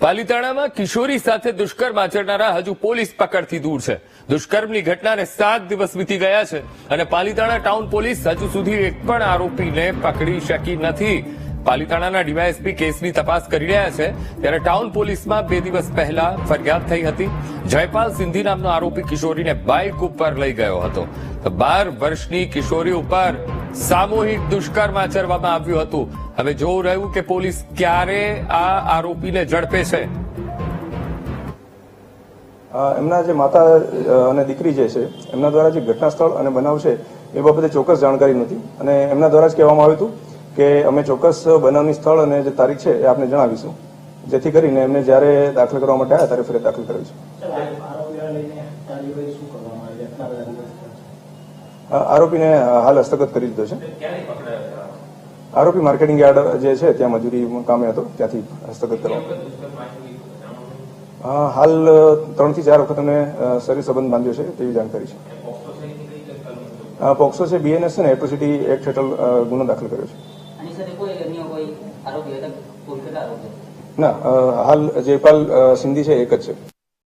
પાલીતાણામાં કિશોરી સાથે દુષ્કર્મ આચરનારા હજુ પોલીસ પકડથી દૂર છે. દુષ્કર્મની ઘટનાને સાત દિવસ વીતી ગયા છે અને પાલીતાણા ટાઉન પોલીસ હજુ સુધી એક પણ આરોપીને પકડી શકી નથી. પાલીતાણાના ડીવાયએસપી કેસની તપાસ કરી રહ્યા છે. ત્યારે ટાઉન પોલીસમાં બે દિવસ પહેલા ફરિયાદ થઈ હતી. જયપાલ સિંધી નામનો આરોપી કિશોરીને બાઇક ઉપર લઈ ગયો હતો. બાર વર્ષની કિશોરી ઉપર સામૂહિક દુષ્કર્મ આચરવામાં આવ્યું હતું. હવે જોવું રહ્યું કે પોલીસ ક્યારે આ આરોપીને ઝડપે છે. એમના જે માતા અને દીકરી જે છે એમના દ્વારા જે ઘટના સ્થળ અને બનાવ છે એ બાબતે ચોક્કસ જાણકારી નથી. અને એમના દ્વારા જ કહેવામાં આવ્યું હતું કે અમે ચોક્કસ બનાવની સ્થળ અને જે તારીખ છે એ આપને જણાવીશું. જેથી કરીને એમને જ્યારે દાખલ કરવા માટે આવ્યા ત્યારે ફરી દાખલ કરાવી છે. આરોપીને હાલ હસ્તગત કરી દીધો છે. આરોપી માર્કેટિંગ યાર્ડ જે છે ત્યાં મજૂરી કામે હતો ત્યાંથી હસ્તગત કરવા. હાલ ત્રણથી ચાર વખત અમે શરીર સંબંધ બાંધ્યો છે તેવી જાણકારી છે. પોક્સો છે બીએનએસ છે ને એટ્રોસિટી એક્ટ હેઠળ ગુનો દાખલ કર્યો છે. ના હાલ જયપાલ સિંધી છે એક જ છે.